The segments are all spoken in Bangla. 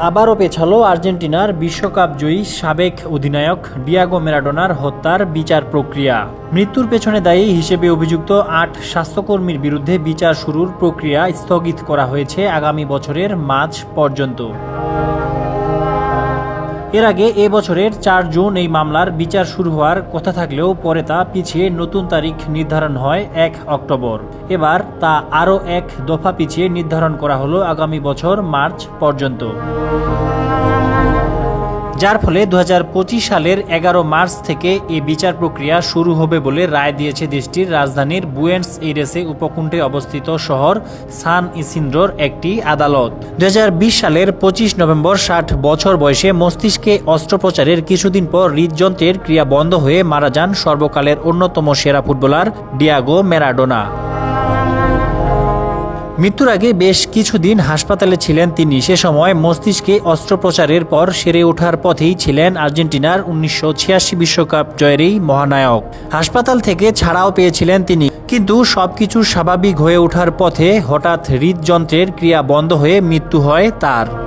আবারও পেছালো আর্জেন্টিনার বিশ্বকাপ জয়ী সাবেক অধিনায়ক ডিয়াগো ম্যারাডোনার হত্যার বিচার প্রক্রিয়া। মৃত্যুর পেছনে দায়ী হিসেবে অভিযুক্ত আট স্বাস্থ্যকর্মীর বিরুদ্ধে বিচার শুরুর প্রক্রিয়া স্থগিত করা হয়েছে আগামী বছরের মার্চ পর্যন্ত। এর আগে এ বছরের চার জুন এই মামলার বিচার শুরু হওয়ার কথা থাকলেও পরে তা পিছিয়ে নতুন তারিখ নির্ধারণ হয় এক অক্টোবর। এবার তা আরও এক দফা পিছিয়ে নির্ধারণ করা হলো আগামী বছর মার্চ পর্যন্ত। যার ফলে দু হাজার পঁচিশ সালের এগারো মার্চ থেকে এই বিচার প্রক্রিয়া শুরু হবে বলে রায় দিয়েছে দেশটির রাজধানীর বুয়েন্স এইরেসে উপকূণ্ঠে অবস্থিত শহর সান ইসিন্দ্রোর একটি আদালত। দু হাজার বিশ সালের পঁচিশ নভেম্বর ষাট বছর বয়সে মস্তিষ্কে অস্ত্রোপচারের কিছুদিন পর হৃদযন্ত্রের ক্রিয়া বন্ধ হয়ে মারা যান সর্বকালের অন্যতম সেরা ফুটবলার ডিয়াগো ম্যারাডোনা। মৃত্যুর আগে বেশ কিছুদিন হাসপাতালে ছিলেন তিনি। সে সময় মস্তিষ্কে অস্ত্রোপচারের পর সেরে ওঠার পথেই ছিলেন আর্জেন্টিনার উনিশশো বিশ্বকাপ জয়েরই মহানায়ক। হাসপাতাল থেকে ছাড়াও পেয়েছিলেন তিনি। কিন্তু সবকিছু স্বাভাবিক হয়ে ওঠার পথে হঠাৎ হৃদযন্ত্রের ক্রিয়া বন্ধ হয়ে মৃত্যু হয় তার।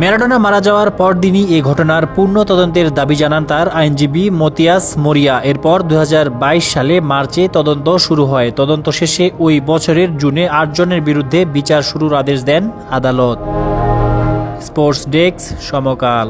ম্যারাডোনা মারা যাওয়ার পরদিনই এ ঘটনার পূর্ণ তদন্তের দাবি জানান তার আইনজীবী মতিয়াস মরিয়া। এরপর দু হাজার বাইশ সালে মার্চে তদন্ত শুরু হয়। তদন্ত শেষে ওই বছরের জুনে আটজনের বিরুদ্ধে বিচার শুরুর আদেশ দেন আদালত। Sports desk Samakal.